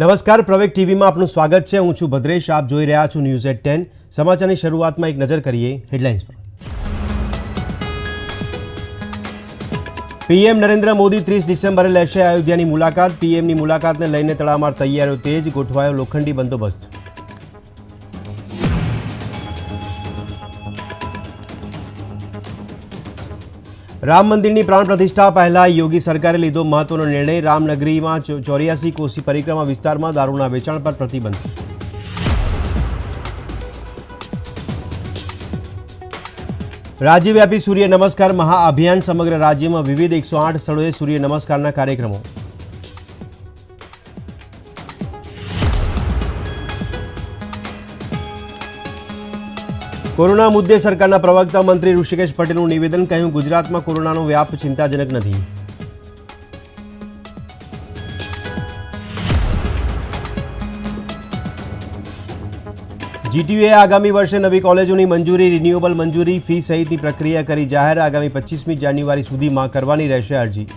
નમસ્કાર પ્રવેક ટીવીમાં આપનું સ્વાગત છે. હું છું ભદ્રેશ. આપ જોઈ રહ્યા છો ન્યૂઝ એટ ટેન. સમાચારની શરૂઆતમાં એક નજર કરીએ હેડલાઇન્સ પર. પીએમ નરેન્દ્ર મોદી ત્રીસ ડિસેમ્બરે લેશે અયોધ્યાની મુલાકાત. પીએમની મુલાકાતને લઈને તડામાર તૈયારીઓ તેજ ગોઠવાયો લોખંડી બંદોબસ્ત. રામ મંદિરની પ્રાણ પ્રતિષ્ઠા પહેલા યોગી સરકારે લીધો મહત્વનો નિર્ણય. રામનગરીમાં ચોર્યાસી કોસી પરિક્રમા વિસ્તારમાં દારૂના વેચાણ પર પ્રતિબંધ. રાજ્યવ્યાપી સૂર્ય નમસ્કાર મહાઅભિયાન સમગ્ર રાજ્યમાં વિવિધ એકસો આઠ સ્થળોએ સૂર્ય નમસ્કારના કાર્યક્રમો. કોરોના મુદ્દે સરકારના પ્રવક્તા મંત્રી ઋષિકેશ પટેલનું નિવેદન કહ્યું, ગુજરાતમાં કોરોનાનો વ્યાપ ચિંતાજનક નથી. જીટીયુએ આગામી વર્ષે નવી કોલેજોની મંજૂરી રિન્યુએબલ મંજૂરી ફી સહિતની પ્રક્રિયા કરી. જાહેર આગામી પચીસમી જાન્યુઆરી સુધીમાં કરવાની રહેશે અરજી.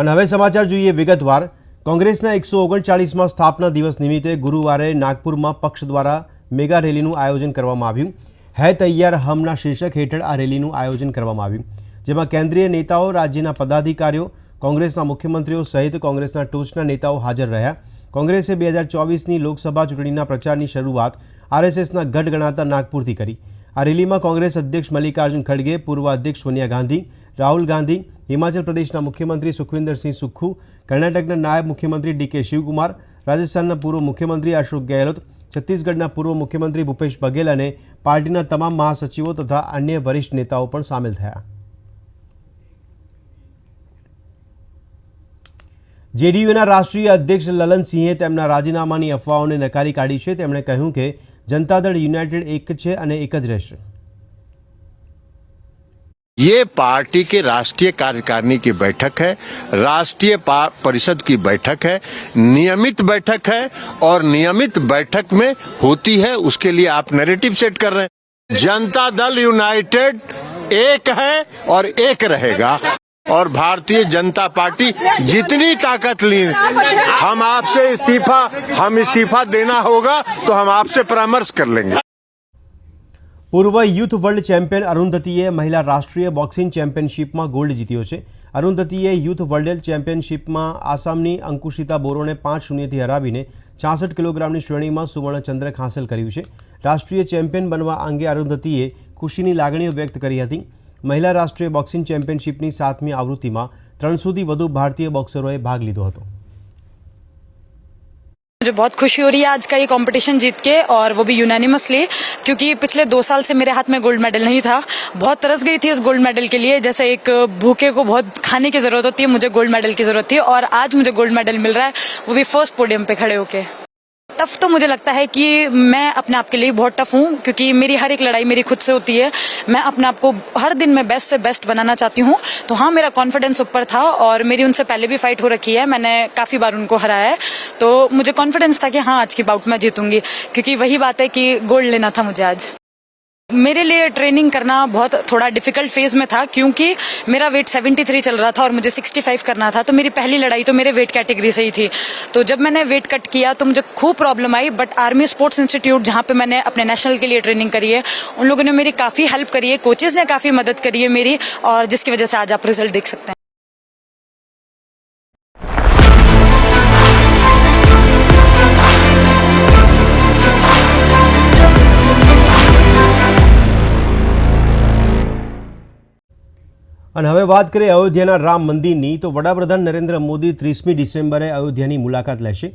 અને હવે સમાચાર જોઈએ વિગતવાર. કોંગ્રેસના એકસો ઓગણચાળીસમાં સ્થાપના દિવસ નિમિત્તે ગુરુવારે નાગપુરમાં પક્ષ દ્વારા મેગા રેલીનું આયોજન કરવામાં આવ્યું. હૈ તૈયાર હમના શીર્ષક હેઠળ આ રેલીનું આયોજન કરવામાં આવ્યું. જેમાં કેન્દ્રીય નેતાઓ, રાજ્યના પદાધિકારીઓ, કોંગ્રેસના મુખ્યમંત્રીઓ સહિત કોંગ્રેસના ટોચના નેતાઓ હાજર રહ્યા. કોંગ્રેસે બે હજાર ચોવીસની લોકસભા ચૂંટણીના પ્રચારની શરૂઆત આરએસએસના ગઢ ગણાતા નાગપુરથી કરી. આ રેલીમાં કોંગ્રેસ અધ્યક્ષ મલ્લિકાર્જુન ખડગે, પૂર્વ અધ્યક્ષ સોનિયા ગાંધી રાહુલ ગાંધી, હિમાચલ પ્રદેશના મુખ્યમંત્રી સુખવિન્દરસિંહ સુખુ કર્ણાટકના નાયબ મુખ્યમંત્રી ડીકે શિવકુમાર, રાજસ્થાનના પૂર્વ મુખ્યમંત્રી અશોક ગેહલોત, છત્તીસગઢના પૂર્વ મુખ્યમંત્રી ભૂપેશ બઘેલ અને પાર્ટીના તમામ મહાસચિવો તથા અન્ય વરિષ્ઠ નેતાઓ પણ સામેલ થયા. જેડીયુના રાષ્ટ્રીય અધ્યક્ષ લલનસિંહે તેમના રાજીનામાની અફવાઓને નકારી કાઢી છે. તેમણે કહ્યું કે જનતા દળ યુનાઇટેડ એક છે અને એક જ રહેશે. ये पार्टी के राष्ट्रीय कार्यकारिणी की बैठक है, राष्ट्रीय परिषद की बैठक है, नियमित बैठक है और नियमित बैठक में होती है, उसके लिए आप नैरेटिव सेट कर रहे हैं। जनता दल यूनाइटेड एक है और एक रहेगा और भारतीय जनता पार्टी जितनी ताकत ली हम आपसे इस्तीफा, हम इस्तीफा देना होगा तो हम आपसे परामर्श कर लेंगे। પૂર્વ યુથ વર્લ્ડ ચેમ્પિયન અરુંધતીએ મહિલા રાષ્ટ્રીય બોક્સિંગ ચેમ્પિયનશિપમાં ગોલ્ડ જીત્યો છે. અરુંધતીએ યુથ વર્લ્ડ ચેમ્પિયનશિપમાં આસામની અંકુશિતા બોરોને પાંચ શૂન્યથી હરાવીને છાસઠ કિલોગ્રામની શ્રેણીમાં સુવર્ણચંદ્રક હાંસલ કર્યું છે. રાષ્ટ્રીય ચેમ્પિયન બનવા અંગે અરુંધતીએ ખુશીની લાગણીઓ વ્યક્ત કરી હતી. મહિલા રાષ્ટ્રીય બોક્સિંગ ચેમ્પિયનશિપની સાતમી આવૃત્તિમાં ત્રણસોથી વધુ ભારતીય બોક્સરોએ ભાગ લીધો હતો. मुझे बहुत खुशी हो रही है आज का ये कंपटीशन जीत के और वो भी यूनानिमसली क्योंकि पिछले दो साल से मेरे हाथ में गोल्ड मेडल नहीं था। बहुत तरस गई थी इस गोल्ड मेडल के लिए, जैसे एक भूखे को बहुत खाने की ज़रूरत होती है, मुझे गोल्ड मेडल की ज़रूरत थी और आज मुझे गोल्ड मेडल मिल रहा है, वो भी फ़र्स्ट पोडियम पे खड़े होके। टफ तो मुझे लगता है कि मैं अपने आप के लिए बहुत टफ हूँ, क्योंकि मेरी हर एक लड़ाई मेरी खुद से होती है। मैं अपने आप को हर दिन में बेस्ट से बेस्ट बनाना चाहती हूँ। तो हाँ मेरा कॉन्फिडेंस ऊपर था और मेरी उनसे पहले भी फाइट हो रखी है। मैंने काफ़ी बार उनको हराया है। तो मुझे कॉन्फिडेंस था कि हाँ आज की बाउट मैं जीतूँगी, क्योंकि वही बात है कि गोल्ड लेना था मुझे आज। मेरे लिए ट्रेनिंग करना बहुत थोड़ा डिफ़िकल्ट फ़ेज़ में था, क्योंकि मेरा वेट 73 चल रहा था और मुझे 65 करना था तो मेरी पहली लड़ाई तो मेरे वेट कैटेगरी से ही थी। तो जब मैंने वेट कट किया तो मुझे खूब प्रॉब्लम आई बट आर्मी स्पोर्ट्स इंस्टीट्यूट जहाँ पे मैंने अपने नेशनल के लिए ट्रेनिंग करी है, उन लोगों ने मेरी काफ़ी हेल्प करी है कोचेज ने काफ़ी मदद करी है मेरी, और जिसकी वजह से आज आप रिज़ल्ट देख सकते हैं। અને હવે વાત કરીએ અયોધ્યાના રામ મંદિરની, તો વડાપ્રધાન નરેન્દ્ર મોદી ત્રીસમી ડિસેમ્બરે અયોધ્યાની મુલાકાત લેશે.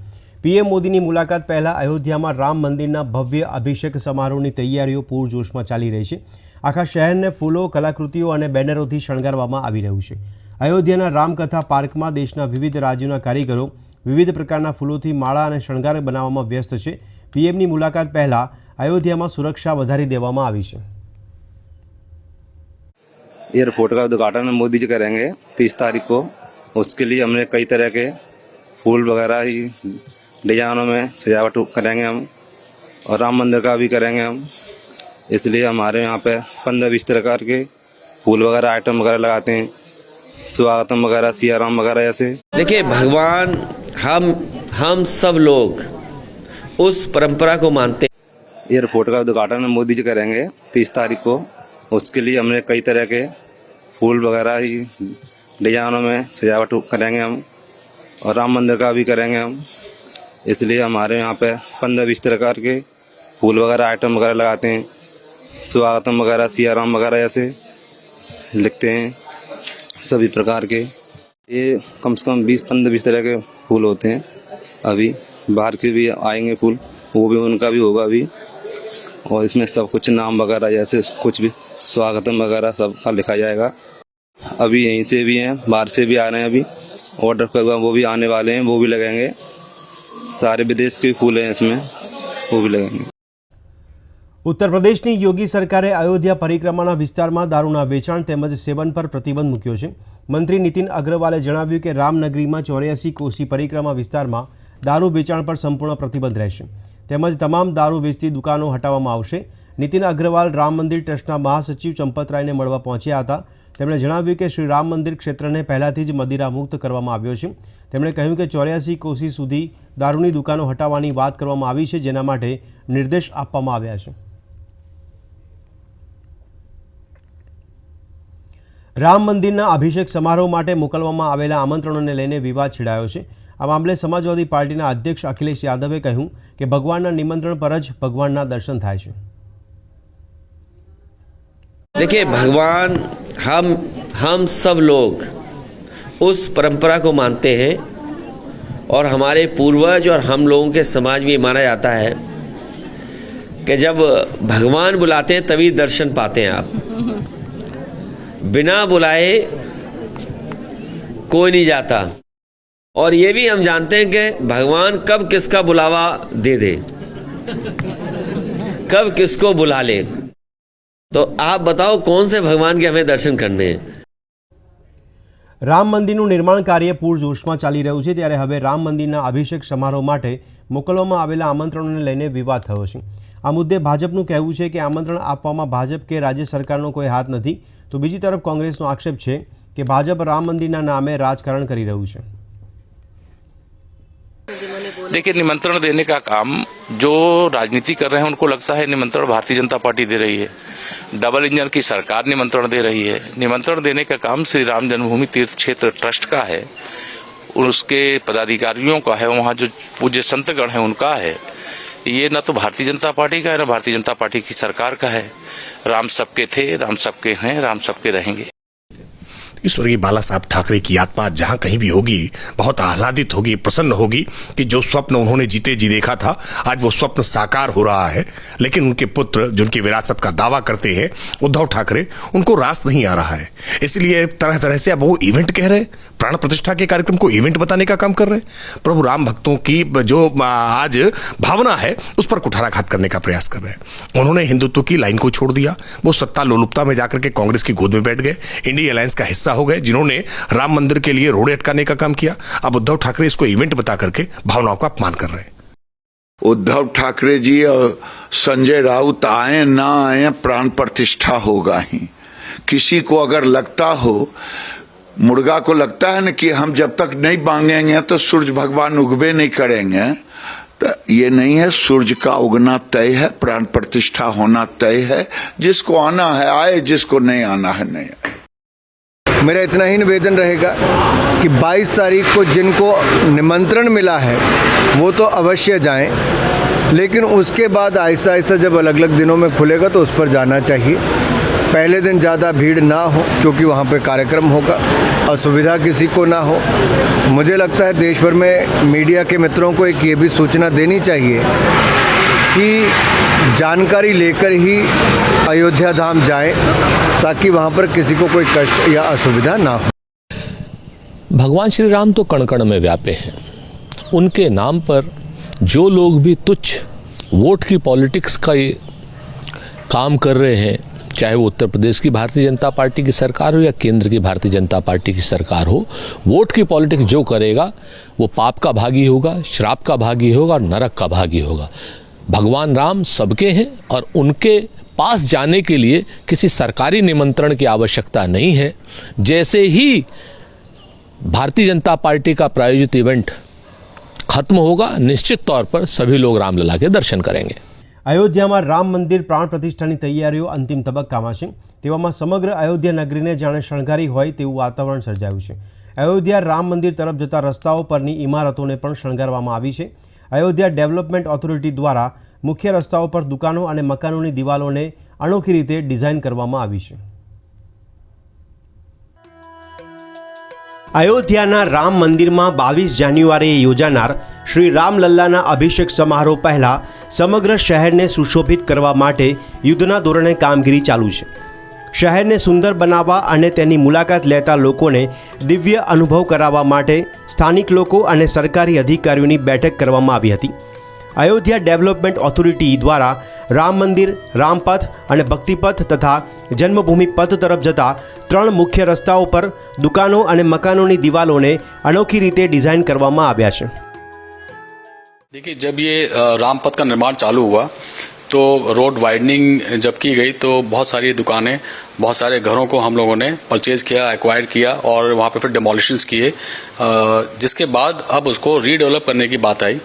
પીએમ મોદીની મુલાકાત પહેલાં અયોધ્યામાં રામ મંદિરના ભવ્ય અભિષેક સમારોહની તૈયારીઓ પૂરજોશમાં ચાલી રહી છે. આખા શહેરને ફૂલો, કલાકૃતિઓ અને બેનરોથી શણગારવામાં આવી રહ્યું છે. અયોધ્યાના રામકથા પાર્કમાં દેશના વિવિધ રાજ્યોના કારીગરો વિવિધ પ્રકારના ફૂલોથી માળા અને શણગાર બનાવવામાં વ્યસ્ત છે. પીએમની મુલાકાત પહેલાં અયોધ્યામાં સુરક્ષા વધારી દેવામાં આવી છે. एयरपोर्ट का उद्घाटन मोदी जी करेंगे तीस तारीख को। उसके लिए हमने कई तरह के फूल वगैरह ही डिजाइनों में सजावट करेंगे हम और राम मंदिर का भी करेंगे हम। इसलिए हमारे यहाँ पे पंद्रह बीस प्रकार के फूल वगैरह आइटम वगैरह लगाते हैं। स्वागतम वगैरह सियाराम वगैरह ऐसे देखिए भगवान हम हम सब लोग उस परंपरा को मानते हैं। एयरपोर्ट का उद्घाटन मोदी जी करेंगे तीस तारीख को। उसके लिए हमने कई तरह के फूल वगैरह ही डिजाइनों में सजावट करेंगे हम और राम मंदिर का भी करेंगे हम। इसलिए हमारे यहाँ पे पंद्रह बीस प्रकार के फूल वगैरह आइटम वगैरह लगाते हैं। स्वागतम वगैरह, सियाराम वगैरह ऐसे लिखते हैं सभी प्रकार के। ये कम से कम बीस, पंद्रह बीस तरह के फूल होते हैं। अभी बाहर के भी आएँगे फूल, वो भी उनका भी होगा अभी। और इसमें सब कुछ नाम वगैरह जैसे कुछ भी स्वागतम वगैरह सब का लिखा जाएगा अभी यहीं से भी हैं बाहर से भी आ रहे हैं अभी ऑर्डर करवा वो भी आने वाले हैं वो भी लगेंगे सारे विदेश के भी फूल हैं इसमें वो भी लगेंगे ઉત્તર પ્રદેશની યોગી સરકારે અયોધ્યા પરિક્રમાના વિસ્તારમાં દારૂના વેચાણ તેમજ સેવન પર પ્રતિબંધ મૂક્યો છે મંત્રી નીતિન અગ્રવાલે જણાવ્યું કે રામનગરીમાં ચોર્યાસી કોસી પરિક્રમા વિસ્તારમાં દારૂ વેચાણ પર સંપૂર્ણ પ્રતિબંધ રહેશે તેમજ તમામ દારૂ વેચતી દુકાનો હટાવવામાં આવશે. નીતિન અગ્રવાલ રામ મંદિર ટ્રસ્ટના મહાસચિવ ચંપતરાયને મળવા પહોંચ્યા હતા. તેમણે જણાવ્યું કે શ્રી રામ મંદિર ક્ષેત્રને પહેલાંથી જ મદિરા મુક્ત કરવામાં આવ્યો છે. તેમણે કહ્યું કે ચોર્યાસી કોશી સુધી દારૂની દુકાનો હટાવવાની વાત કરવામાં આવી છે, જેના માટે નિર્દેશ આપવામાં આવ્યા છે. રામ મંદિરના અભિષેક સમારોહ માટે મોકલવામાં આવેલા આમંત્રણોને લઈને વિવાદ છેડાયો છે. આ મામલે સમાજવાદી પાર્ટીના અધ્યક્ષ અખિલેશ યાદવે કહ્યું કે ભગવાનના નિમંત્રણ પર જ ભગવાનના દર્શન થાય છે देखिए भगवान हम हम सब लोग उस परंपरा को मानते हैं और हमारे पूर्वज और हम लोगों के समाज में ये माना जाता है कि जब भगवान बुलाते हैं तभी दर्शन पाते हैं आप बिना बुलाए कोई नहीं जाता और ये भी हम जानते हैं कि भगवान कब किसका बुलावा दे दे कब किसको बुला ले तो आप बताओ कौन से भगवान के हमें दर्शन करने हैं રામ મંદિરનું નિર્માણ કાર્ય પૂરજોશમાં ચાલી રહ્યું છે ત્યારે હવે રામ મંદિરના અભિષેક સમારોહ માટે મોકલવામાં આવેલા આમંત્રણોને લઈને વિવાદ થયો છે આ મુદ્દે ભાજપનું કહેવું છે કે આમંત્રણ આપવામાં ભાજપ કે રાજ્ય સરકારનો કોઈ હાથ નથી તો બીજી તરફ કોંગ્રેસનો આક્ષેપ છે કે ભાજપ રામ મંદિરના નામે રાજકારણ કરી રહ્યું છે देखिए, निमंत्रण देने का काम जो राजनीति कर रहे हैं, उनको लगता है निमंत्रण भारतीय जनता पार्टी दे रही है। डबल इंजन की सरकार निमंत्रण दे रही है। निमंत्रण देने का काम श्री राम जन्मभूमि तीर्थ क्षेत्र ट्रस्ट का है। उसके पदाधिकारियों का है, वहाँ जो पूज्य संतगण है, उनका है। ये न तो भारतीय जनता पार्टी का है, न भारतीय जनता पार्टी की सरकार का है। राम सबके थे, राम सबके हैं, राम सबके रहेंगे। स्वर्गीय बाला साहब ठाकरे की आत्मा जहाँ कहीं भी होगी, बहुत आह्लादित होगी, प्रसन्न होगी कि जो स्वप्न उन्होंने जीते जी देखा था, आज वो स्वप्न साकार हो रहा है। लेकिन उनके पुत्र, जिनकी विरासत का दावा करते हैं, उद्धव ठाकरे, उनको रास नहीं आ रहा है। इसलिए तरह तरह से अब वो इवेंट कह रहे हैं। प्राण प्रतिष्ठा के कार्यक्रम को इवेंट बताने का काम कर रहे हैं। प्रभु राम भक्तों की जो आज भावना है, उस पर कुठाराघात करने का प्रयास कर रहे हैं। उन्होंने हिंदुत्व की लाइन को छोड़ दिया। वो सत्ता लोलुपता में जाकर के कांग्रेस की गोद में बैठ गए। इंडिया अलायंस का हिस्सा हो गए जिन्होंने राम मंदिर के लिए रोड़े अटकाने का काम किया। अब उद्धव ठाकरे इसको इवेंट बता करके भावनाओं का अपमान कर रहे हैं। उद्धव ठाकरे जी और संजय राउत आए ना आए, प्राण प्रतिष्ठा होगा ही। किसी को अगर लगता हो, मुर्गा को लगता है ना कि हम जब तक नहीं मांगेंगे तो सूर्य भगवान उगबे नहीं करेंगे तो ये नहीं है सूरज का उगना तय है, प्राण प्रतिष्ठा होना तय है। जिसको आना है, आए, जिसको नहीं आना है, नहीं आए। मेरा इतना ही निवेदन रहेगा कि 22 तारीख को जिनको निमंत्रण मिला है, वो तो अवश्य जाएँ। लेकिन उसके बाद आहिस्ता आहिस्ता जब अलग अलग दिनों में खुलेगा तो उस पर जाना चाहिए। पहले दिन ज़्यादा भीड़ ना हो, क्योंकि वहाँ पे कार्यक्रम होगा, असुविधा किसी को ना हो। मुझे लगता है देश भर में मीडिया के मित्रों को एक ये भी सूचना देनी चाहिए कि जानकारी लेकर ही अयोध्या धाम जाएँ ताकि वहाँ पर किसी को कोई कष्ट या असुविधा ना हो। भगवान श्री राम तो कण कण में व्यापे हैं। उनके नाम पर जो लोग भी तुच्छ वोट की पॉलिटिक्स का ये काम कर रहे हैं, चाहे वो उत्तर प्रदेश की भारतीय जनता पार्टी की सरकार हो या केंद्र की भारतीय जनता पार्टी की सरकार हो, वोट की पॉलिटिक्स जो करेगा, वो पाप का भागी होगा, श्राप का भागी होगा और नरक का भागी होगा। भगवान राम सबके हैं और उनके पास जाने के लिए किसी सरकारी निमंत्रण की आवश्यकता नहीं है जैसे ही भारतीय जनता पार्टी का प्रायोजित इवेंट खत्म होगा निश्चित तौर पर सभी लोग रामलला के दर्शन करेंगे અયોધ્યામાં રામ મંદિર પ્રાણ પ્રતિષ્ઠાની તૈયારીઓ અંતિમ તબક્કામાં છે તેવામાં સમગ્ર અયોધ્યા નગરીને જાણે શણગારી હોય તેવું વાતાવરણ સર્જાયું છે અયોધ્યા રામ મંદિર તરફ જતા રસ્તાઓ પરની ઇમારતોને પણ શણગારવામાં આવી છે અયોધ્યા ડેવલપમેન્ટ ઓથોરિટી દ્વારા મુખ્ય રસ્તાઓ પર દુકાનો અને મકાનોની દિવાલોને અનોખી રીતે ડિઝાઇન કરવામાં આવી છે. અયોધ્યાના રામ મંદિરમાં બાવીસ જાન્યુઆરીએ યોજાનાર શ્રી રામલલ્લાના અભિષેક સમારોહ પહેલાં સમગ્ર શહેરને સુશોભિત કરવા માટે યુદ્ધના ધોરણે કામગીરી ચાલુ છે. શહેરને સુંદર બનાવવા અને તેની મુલાકાત લેતા લોકોને દિવ્ય અનુભવ કરાવવા માટે સ્થાનિક લોકો અને સરકારી અધિકારીઓની બેઠક કરવામાં આવી હતી. અયોધ્યા ડેવલપમેન્ટ ઓથોરિટી દ્વારા રામ મંદિર રામપથ અને ભક્તિપથ તથા જન્મભૂમિ પથ તરફ જતા ત્રણ મુખ્ય રસ્તાઓ પર દુકાનો અને મકાનોની દિવાલોને અનોખી રીતે ડિઝાઇન કરવામાં આવ્યા છે देखिए जब ये अ, रामपथ का निर्माण चालू हुआ तो रोड वाइडनिंग जब की गई तो बहुत सारी दुकानें बहुत सारे घरों को हम लोगों ने परचेज किया एक्वायर किया और वहाँ पे फिर डिमोलिशंस किए अ, जिसके बाद अब उसको रीडेवलप करने की बात आई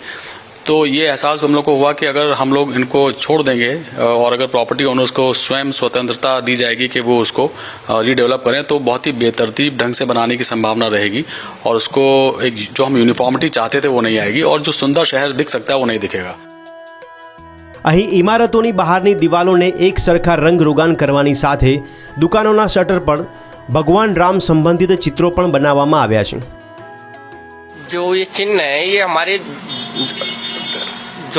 तो ये एहसास हम लोग को हुआ कि अगर हम लोग इनको छोड़ देंगे अ, और अगर प्रॉपर्टी ओनर्स को स्वयं स्वतंत्रता दी जाएगी कि वो उसको रीडेवलप करें तो बहुत ही बेतरतीब ढंग से बनाने की संभावना रहेगी और उसको एक जो हम यूनिफॉर्मिटी चाहते थे वो नहीं आएगी और जो सुंदर शहर दिख सकता है वो नहीं दिखेगा અહીં ઇમારતોની બહારની દિવાલોને એક સરખા રંગ રોગાન કરવાની સાથે દુકાનોના શટર પર ભગવાન રામ સંબંધિત ચિત્રો પણ બનાવવામાં આવ્યા છે जो ये चिन्ह है ये हमारे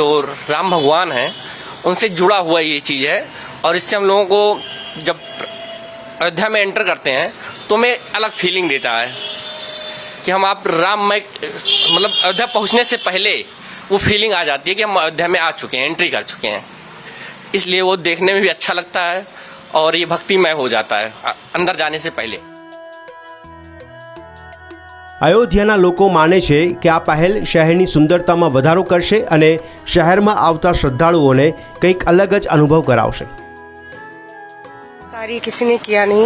जो राम भगवान हैं, उनसे जुड़ा हुआ ये चीज़ है। और इससे हम लोगों को जब अयोध्या में एंटर करते हैं तो हमें अलग फीलिंग देता है कि हम आप राम राममय मतलब अयोध्या पहुँचने से पहले वो फीलिंग आ जाती है कि हम अयोध्या में आ चुके हैं एंट्री कर चुके हैं। इसलिए वो देखने में भी अच्छा लगता है और ये भक्तिमय हो जाता है अंदर जाने से पहले। અયોધ્યાના લોકો માને છે કે આ પહેલ શહેરની સુંદરતામાં વધારો કરશે અને શહેરમાં આવતા શ્રદ્ધાળુઓને કંઈક અલગ જ અનુભવ કરાવશે कार्य किसी ने किया नहीं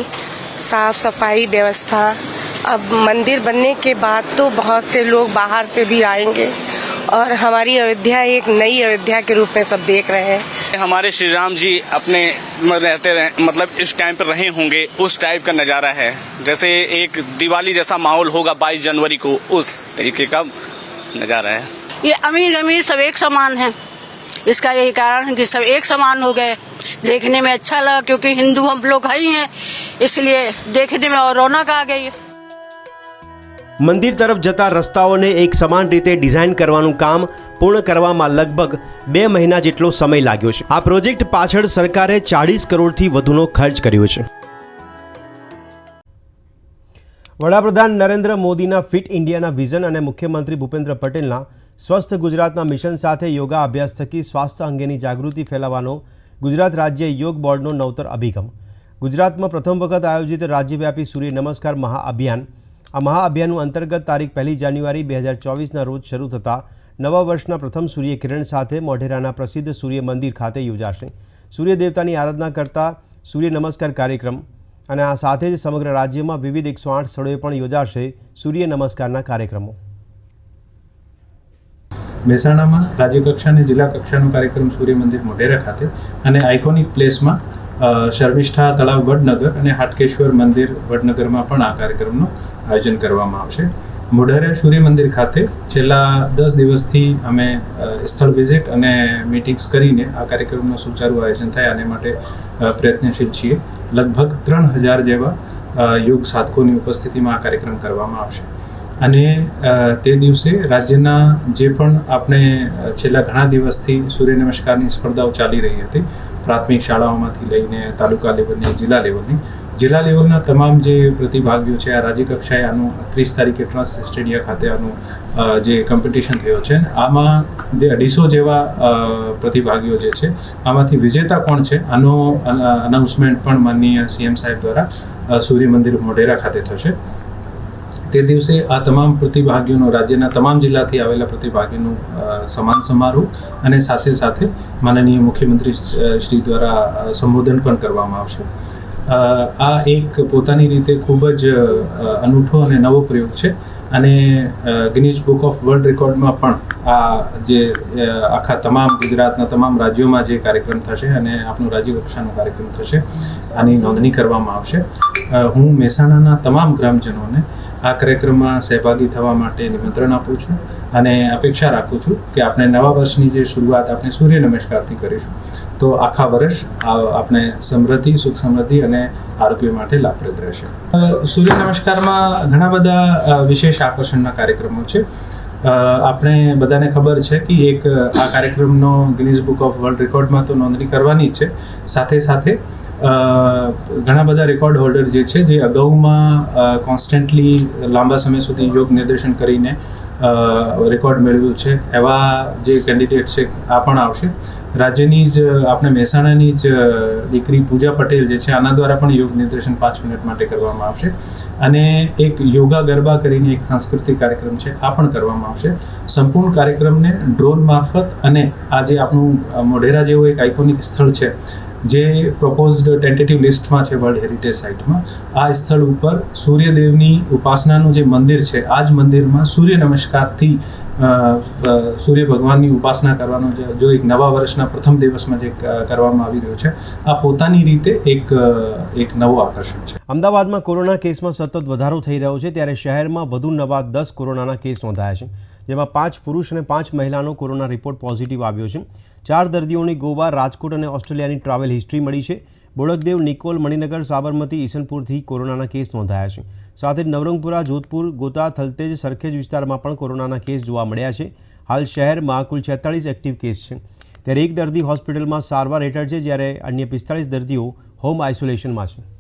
साफ सफाई व्यवस्था अब मंदिर बनने के बाद तो बहुत से लोग बाहर से भी आएंगे और हमारी अयोध्या एक नई अयोध्या के रूप में सब देख रहे हैं हमारे श्री राम जी अपने में रहते रहे मतलब इस टाइम पर रहे होंगे उस टाइप का नज़ारा है जैसे एक दिवाली जैसा माहौल होगा 22 जनवरी को उस तरीके का नज़ारा है ये अमीर अमीर सब एक समान है इसका यही कारण है कि सब एक समान हो गए देखने में अच्छा लगा क्योंकि हिंदू हम लोग है ही हैं इसलिए देखने में और रौनक आ गई મંદિર તરફ જતા રસ્તાઓને એક સમાન રીતે ડિઝાઇન કરવાનું કામ પૂર્ણ કરવામાં લગભગ બે મહિના જેટલો સમય લાગ્યો છે. આ પ્રોજેક્ટ પાછળ સરકારે ચાળીસ કરોડથી વધુનો ખર્ચ કર્યો છે. વડાપ્રધાન નરેન્દ્ર મોદીના ફિટ ઇન્ડિયાના વિઝન અને મુખ્યમંત્રી ભૂપેન્દ્ર પટેલના સ્વસ્થ ગુજરાતના મિશન સાથે યોગા અભ્યાસ થકી સ્વાસ્થ્ય અંગેની જાગૃતિ ફેલાવવાનો ગુજરાત રાજ્ય યોગ બોર્ડનો નવતર અભિગમ. ગુજરાતમાં પ્રથમ વખત આયોજિત રાજ્યવ્યાપી સૂર્ય નમસ્કાર મહાઅભિયાન આ મહાઅભિયાનનું અંતર્ગત તારીખ પહેલી જાન્યુઆરી બે હજાર ચોવીસના રોજ શરૂ થતા નવા વર્ષના પ્રથમ સૂર્યકિરણ સાથે મોઢેરાના પ્રસિદ્ધ સૂર્ય મંદિર ખાતે યોજાશે. સૂર્યદેવતાની આરાધના કરતા સૂર્ય નમસ્કાર કાર્યક્રમ અને આ સાથે જ સમગ્ર રાજ્યમાં વિવિધ એકસો આઠ સ્થળોએ પણ યોજાશે સૂર્ય નમસ્કારના કાર્યક્રમો. મહેસાણામાં રાજ્યકક્ષા જિલ્લા કક્ષાનો કાર્યક્રમ સૂર્ય મંદિર મોઢેરા ખાતે અને આઇકોનિક પ્લેસમાં શર્મિષ્ઠા તળાવ વડનગર અને હાટકેશ્વર મંદિર વડનગરમાં પણ આ કાર્યક્રમનું આયોજન કરવામાં આવશે. મોઢેરા સૂર્ય મંદિર ખાતે છેલ્લા દસ દિવસથી અમે સ્થળ વિઝિટ અને મિટિંગ્સ કરીને આ કાર્યક્રમનું સુચારું આયોજન થાય આને માટે પ્રયત્નશીલ છીએ. લગભગ ત્રણ હજાર જેવા યોગ સાધકોની ઉપસ્થિતિમાં આ કાર્યક્રમ કરવામાં આવશે. અને તે દિવસે રાજ્યના જે પણ આપણે છેલ્લા ઘણા દિવસથી સૂર્ય નમસ્કારની સ્પર્ધાઓ ચાલી રહી હતી, પ્રાથમિક શાળાઓમાંથી લઈને તાલુકા લેવલની, જિલ્લા લેવલની જિલ્લા લેવલના તમામ જે પ્રતિભાગીઓ છે, આ રાજ્ય કક્ષાએ આનું ત્રીસ તારીખે ટ્રાન્સ સ્ટેડિયા ખાતે આનું જે કોમ્પિટિશન થયો છે, આમાં જે અઢીસો જેવા પ્રતિભાગીઓ જે છે, આમાંથી વિજેતા કોણ છે, આનો અનાઉન્સમેન્ટ પણ માનનીય સીએમ સાહેબ દ્વારા સૂર્ય મંદિર મોઢેરા ખાતે થશે. તે દિવસે આ તમામ પ્રતિભાગીઓનો, રાજ્યના તમામ જિલ્લાથી આવેલા પ્રતિભાગીઓનું સમાન સમારોહ અને સાથે સાથે માનનીય મુખ્યમંત્રી શ્રી દ્વારા સંબોધન પણ કરવામાં આવશે. આ એક પોતાની રીતે ખૂબ જ અનૂઠો અને નવો પ્રયોગ છે. અને ગિનીઝ બુક ઓફ વર્લ્ડ રેકોર્ડમાં પણ આ જે આખા તમામ ગુજરાતના તમામ રાજ્યોમાં જે કાર્યક્રમ થશે અને આપણું રાજ્ય કક્ષાનો કાર્યક્રમ થશે, આની નોંધણી કરવામાં આવશે. હું મહેસાણાના તમામ ગ્રામજનોને આ કાર્યક્રમમાં સહભાગી થવા માટે નિમંત્રણ આપું છું. અને અપેક્ષા રાખું છું કે આપણે નવા વર્ષની જે શરૂઆત આપણે સૂર્ય નમસ્કારથી કરીશું, તો આખા વર્ષ આપણે સમૃદ્ધિ, સુખ સમૃદ્ધિ અને આરોગ્ય માટે લાભપ્રદ રહેશે. સૂર્ય નમસ્કારમાં ઘણા બધા વિશેષ આકર્ષણના કાર્યક્રમો છે. આપણે બધાને ખબર છે કે એક આ કાર્યક્રમનો ગિનીઝ બુક ઓફ વર્લ્ડ રેકોર્ડમાં તો નોંધણી કરવાની જ છે. સાથે સાથે ઘણા બધા રેકોર્ડ હોલ્ડર જે છે, જે અગાઉમાં કોન્સ્ટન્ટલી લાંબા સમય સુધી યોગ નિર્દેશન કરીને રેકોર્ડ મેળવ્યું છે. એવા જે કેન્ડિડેટ છે, આ પણ આવશે. રાજ્યની જ, આપણે મહેસાણાની જ દીકરી પૂજા પટેલ જે છે, આના દ્વારા પણ યોગ નિર્દેશન પાંચ મિનિટ માટે કરવામાં આવશે. અને એક યોગા ગરબા કરીને એક સાંસ્કૃતિક કાર્યક્રમ છે, આ પણ કરવામાં આવશે. સંપૂર્ણ કાર્યક્રમને ડ્રોન મારફત અને આ જે આપણું મોઢેરા જેવું એક આઇકોનિક સ્થળ છે જે પ્રપોઝડ ટેન્ટેટિવ લિસ્ટમાં છે વર્લ્ડ હેરિટેજ સાઇટમાં આ સ્થળ ઉપર સૂર્યદેવની ઉપાસનાનું જે મંદિર છે, આ જ મંદિરમાં સૂર્ય નમસ્કારથી સૂર્ય ભગવાનની ઉપાસના કરવાનો જો એક નવા વર્ષના પ્રથમ દિવસમાં જે કરવામાં આવી રહ્યો છે, આ પોતાની રીતે એક એક નવું આકર્ષણ છે. અમદાવાદમાં કોરોના કેસમાં સતત વધારો થઈ રહ્યો છે, ત્યારે શહેરમાં વધુ નવા દસ કોરોનાના કેસ નોંધાયા છે. જેમાં પાંચ પુરુષ અને પાંચ મહિલાનો કોરોના રિપોર્ટ પોઝિટિવ આવ્યો છે. ચાર દર્દીઓની ગોવા રાજકોટ અને ઓસ્ટ્રેલિયાની ટ્રાવેલ હિસ્ટ્રી મળી છે. બોડકદેવ નિકોલ, મણિનગર, સાબરમતી, ઈસનપુરથી કોરોનાના કેસ નોંધાયા છે. સાથે નવરંગપુરા, જોધપુર, ગોતા, થલતેજ, સરખેજ વિસ્તારમાં પણ કોરોનાના કેસ જોવા મળ્યા છે. હાલ શહેરમાં કુલ છેતાળીસ એક્ટિવ કેસ છે. ત્યારે એક દર્દી હોસ્પિટલમાં સારવાર હેઠળ છે, જ્યારે અન્ય પિસ્તાળીસ દર્દીઓ હોમ આઇસોલેશનમાં છે.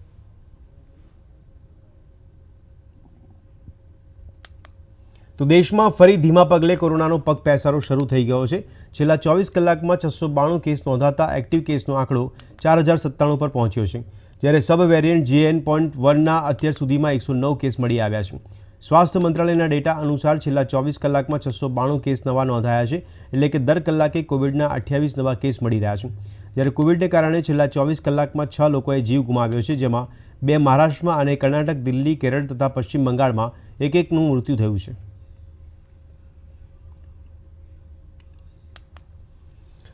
તો દેશમાં ફરી ધીમા પગલે કોરોનાનો પગ પેસારો શરૂ થઈ ગયો છે. છેલ્લા ચોવીસ કલાકમાં છસો બાણું કેસ નોંધાતા એક્ટિવ કેસનો આંકડો ચાર હજાર સત્તાણું પર પહોંચ્યો છે. જ્યારે સબ વેરિયન્ટ જીએન પોઈન્ટ વનના અત્યાર સુધીમાં એકસો નવ કેસ મળી આવ્યા છે. સ્વાસ્થ્ય મંત્રાલયના ડેટા અનુસાર છેલ્લા ચોવીસ કલાકમાં છસો બાણું કેસ નવા નોંધાયા છે, એટલે કે દર કલાકે કોવિડના અઠ્યાવીસ નવા કેસ મળી રહ્યા છે. જ્યારે કોવિડને કારણે છેલ્લા ચોવીસ કલાકમાં છ લોકોએ જીવ ગુમાવ્યો છે, જેમાં બે મહારાષ્ટ્રમાં અને કર્ણાટક, દિલ્હી, કેરળ તથા પશ્ચિમ બંગાળમાં એક એકનું મૃત્યુ થયું છે.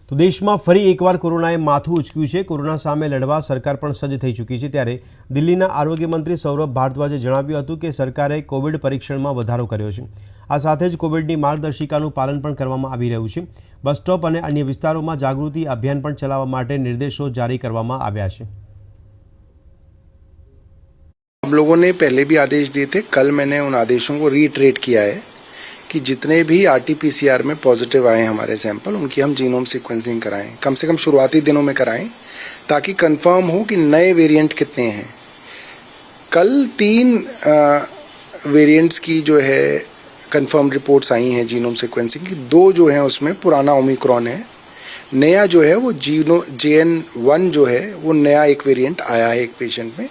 તો દેશમાં ફરી એકવાર કોરોનાએ માથું ઉચક્યું છે કોરોના સામે લડવા સરકાર પણ સજ્જ થઈ ચૂકી છે ત્યારે દિલ્હીના આરોગ્ય મંત્રી સૌરભ ભારદ્વાજે જણાવ્યું હતું કે સરકારે કોવિડ પરીક્ષણમાં વધારો કર્યો છે આ સાથે જ કોવિડની માર્ગદર્શિકાનું પાલન પણ કરવામાં આવી રહ્યું છે બસ સ્ટોપ અને અન્ય વિસ્તારોમાં જાગૃતિ અભિયાન પણ ચલાવવા માટે નિર્દેશો જારી કરવામાં આવ્યા છે हम लोगों ने पहले भी आदेश दिए थे कल मैंने उन आदेशों को रीट्रेट किया है कि जितने भी आरटीपीसीआर में पॉजिटिव आए हमारे सैंपल उनकी हम जीनोम सीक्वेंसिंग कराएँ। कम से कम शुरुआती दिनों में कराएँ, ताकि कंफर्म हो कि नए वेरिएंट कितने हैं। कल तीन वेरिएंट्स की जो है कंफर्म रिपोर्ट्स आई हैं जीनोम सीक्वेंसिंग की। दो जो हैं उसमें पुराना ओमिक्रॉन है, नया जो है वो जीनो जे एन वन जो है, वो नया एक वेरिएंट आया है एक पेशेंट में।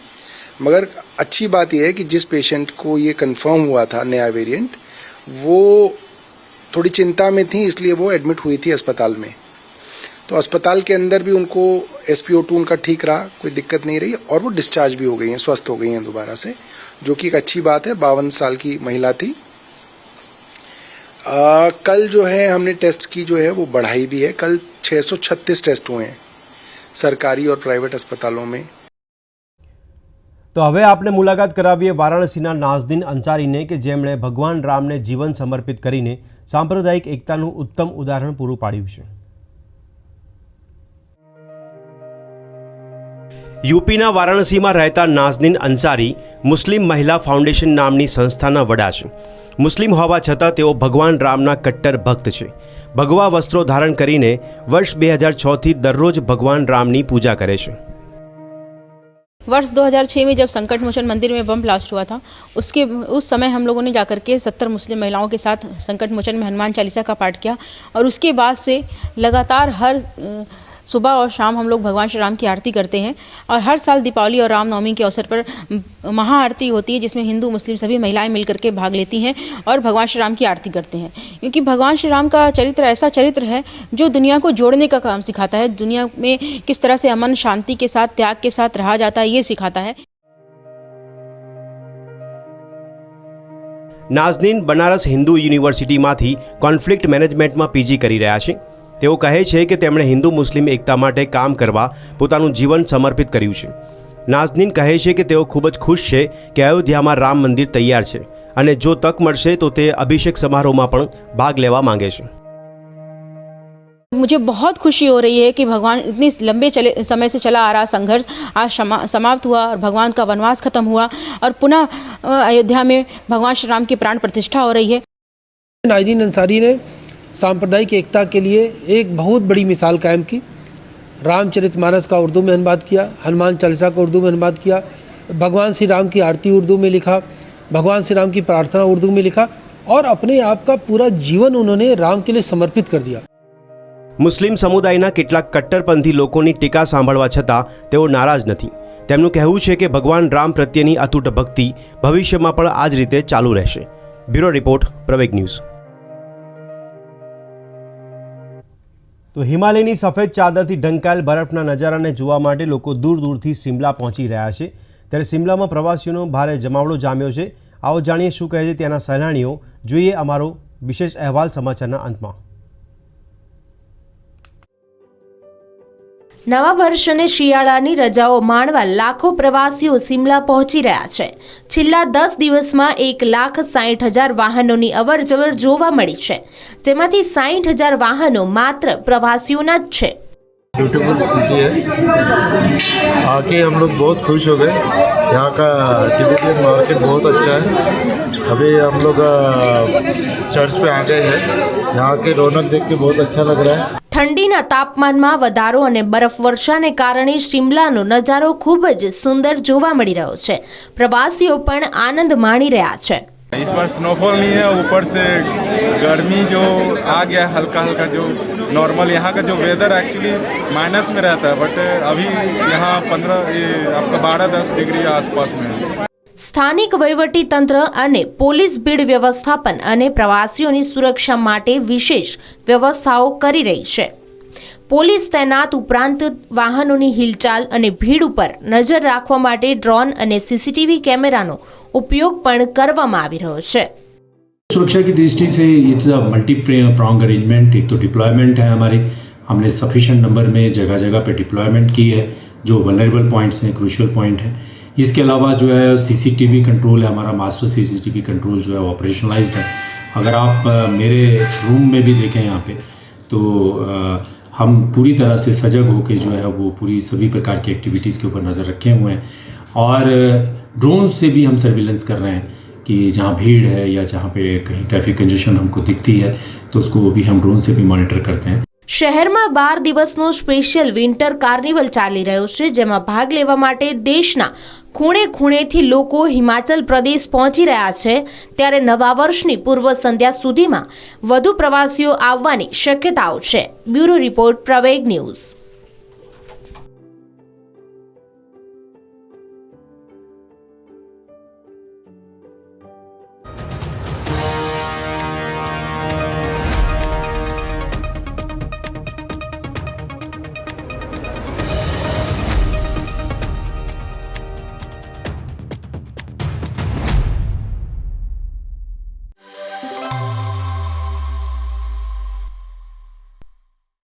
मगर अच्छी बात यह है कि जिस पेशेंट को ये कंफर्म हुआ था, नया वेरिएंट वो थोड़ी चिंता में थी इसलिए वो एडमिट हुई थी अस्पताल में। तो अस्पताल के अंदर भी उनको एस पी उनका ठीक रहा कोई दिक्कत नहीं रही और वो डिस्चार्ज भी हो गई हैं स्वस्थ हो गई हैं दोबारा से जो कि एक अच्छी बात है बावन साल की महिला थी। आ, कल जो है हमने टेस्ट की जो है वो बढ़ाई भी है। कल 636 टेस्ट हुए हैं सरकारी और प्राइवेट अस्पतालों में। તો હવે આપણે મુલાકાત કરાવીએ વારાણસીના નાઝદીન અંસારીને કે જેમણે ભગવાન રામને જીવન સમર્પિત કરીને સાંપ્રદાયિક એકતાનું ઉત્તમ ઉદાહરણ પૂરું પાડ્યું છે. યુપીના વારાણસીમાં રહેતા નાઝદીન અંસારી મુસ્લિમ મહિલા ફાઉન્ડેશન નામની સંસ્થાના વડા છે. મુસ્લિમ હોવા છતાં તેઓ ભગવાન રામના કટ્ટર ભક્ત છે. ભગવા વસ્ત્રો ધારણ કરીને વર્ષ બે હજાર છથી દરરોજ ભગવાન રામની પૂજા કરે છે. वर्ष 2006 में जब संकट मोचन मंदिर में बम ब्लास्ट हुआ था, उसके, उस समय हम लोगों ने जाकर के सत्तर मुस्लिम महिलाओं के साथ संकट मोचन में हनुमान चालीसा का पाठ किया और उसके बाद से लगातार हर सुबह और शाम हम लोग भगवान श्री राम की आरती करते हैं और हर साल दीपावली और रामनवमी के अवसर पर म, महाआरती होती है जिसमें हिंदू मुस्लिम सभी महिलाएं मिलकर के भाग लेती हैं और भगवान श्री राम की आरती करते हैं क्योंकि भगवान श्री राम का चरित्र ऐसा चरित्र है जो दुनिया को जोड़ने का काम सिखाता है दुनिया में किस तरह से अमन शांति के साथ त्याग के साथ रहा जाता है ये सिखाता है નાઝનીન બનારસ હિન્દુ યુનિવર્સિટીમાંથી કોન્ફ્લિક્ટ મેનેજમેન્ટમાં પીજી કરી રહ્યા છે તેઓ કહે છે કે તેમણે હિન્દુ મુસ્લિમ એકતા માટે કામ કરવા પોતાનું જીવન સમર્પિત કર્યું છે નાઝનીન કહે છે કે તેઓ ખૂબ જ ખુશ છે કે અયોધ્યામાં રામ મંદિર તૈયાર છે અને જો તક મળશે તો તે અભિષેક સમારોહમાં પણ ભાગ લેવા માંગે છે मुझे बहुत खुशी हो रही है कि भगवान इतने लंबे चले समय से चला आ रहा संघर्ष आज समा- समाप्त हुआ और भगवान का वनवास खत्म हुआ और पुनः अ, अयोध्या में भगवान श्री राम की प्राण प्रतिष्ठा हो रही है नाजरीन अंसारी ने सांप्रदायिक एकता के लिए एक बहुत बड़ी मिसाल कायम की रामचरितमानस का उर्दू में अनुवाद किया हनुमान चालीसा का उर्दू में अनुवाद किया भगवान श्री राम की आरती उर्दू में लिखा भगवान श्री राम की प्रार्थना उर्दू में लिखा और अपने आप का पूरा जीवन उन्होंने राम के लिए समर्पित कर दिया મુસ્લિમ સમુદાયના કેટલાક કટ્ટરપંથી લોકોની ટીકા સાંભળવા છતાં તેઓ નારાજ નથી તેમનું કહેવું છે કે ભગવાન રામ પ્રત્યેની અતૂટ ભક્તિ ભવિષ્યમાં પણ આ જ રીતે ચાલુ રહેશે બ્યુરો રિપોર્ટ પ્રવેગ ન્યૂઝ તો હિમાલયની સફેદ ચાદરથી ઢંકાયેલ બરફના નજારાને જોવા માટે લોકો દૂર દૂરથી સિમલા પહોંચી રહ્યા છે. ત્યારે સિમલામાં પ્રવાસીઓનો ભારે જમાવડો જામ્યો છે. આવો જાણીએ શું કહે છે ત્યાંના સહેલાણીઓ. જોઈએ અમારો વિશેષ અહેવાલ સમાચારના અંતમાં. નવા વર્ષ અને શિયાળાની રજાઓ માણવા લાખો પ્રવાસીઓ સિમલા પહોંચી રહ્યા છે છેલ્લા દસ દિવસમાં એક લાખ સાહીઠ હજાર વાહનોની અવરજવર જોવા મળી છે જેમાંથી સાહીઠ હજાર વાહનો માત્ર પ્રવાસીઓના જ છે ब्यूटीफुल सिटी है आके हम लोग बहुत खुश हो गए यहाँ का टिबेटियन मार्केट बहुत अच्छा है अभी हम लोग अ, चर्च पे आ गए हैं यहाँ के रौनक देख के बहुत अच्छा लग रहा है ઠંડીના તાપમાનમાં વધારો અને બરફવર્ષાને કારણે શિમલાનો નજારો ખૂબ જ સુંદર જોવા મળી રહ્યો છે પ્રવાસીઓ પણ આનંદ માણી રહ્યા છે इस बार स्नोफॉल नहीं है ऊपर से गर्मी जो आ गया है हल्का हल्का जो नॉर्मल यहाँ का जो वेदर एक्चुअली माइनस में रहता है बट अभी यहाँ पंद्रह ये आपका बारह दस डिग्री आसपास में है સ્થાનિક વહીવટી તંત્ર અને પોલીસ ભીડ વ્યવસ્થાપન અને પ્રવાસીઓની સુરક્ષા માટે વિશેષ વ્યવસ્થાઓ કરી રહી છે પોલીસ તૈનાત ઉપરાંત વાહનોની હિલચાલ અને ભીડ ઉપર નજર રાખવા માટે ડ્રોન અને સીસીટીવી કેમેરાનો ઉપયોગ પણ કરવામાં આવી રહ્યો છે सुरक्षा की दृष्टि से it's a multi prong arrangement एक तो डिप्लॉयमेंट है हमारे हमने सफिशेंट नंबर में जगह जगह पे डिप्लॉयमेंट की है जो वनरेबल पॉइंट्स हैं क्रूशियल पॉइंट है इसके अलावा जो है सीसीटीवी कंट्रोल है हमारा मास्टर सीसीटीवी कंट्रोल जो है ऑपरेशनलाइज्ड है अगर आप अ, मेरे रूम में भी देखें यहाँ पे तो अ, हम पूरी तरह से सजग होकर जो है वो पूरी सभी प्रकार की एक्टिविटीज़ के ऊपर नज़र रखे हुए हैं और ड्रोन से भी हम सर्विलेंस कर रहे हैं कि जहाँ भीड़ है या जहाँ पे कहीं ट्रैफिक कंजेशन हमको दिखती है तो उसको भी हम ड्रोन से भी मॉनिटर करते हैं શહેરમાં બાર દિવસનો સ્પેશિયલ વિન્ટર કાર્નિવલ ચાલી રહ્યો છે જેમાં ભાગ લેવા માટે દેશના ખૂણે ખૂણેથી લોકો હિમાચલ પ્રદેશ પહોંચી રહ્યા છે ત્યારે નવા વર્ષની પૂર્વ સંધ્યા સુધીમાં વધુ પ્રવાસીઓ આવવાની શક્યતાઓ છે. Bureau report Praveg news.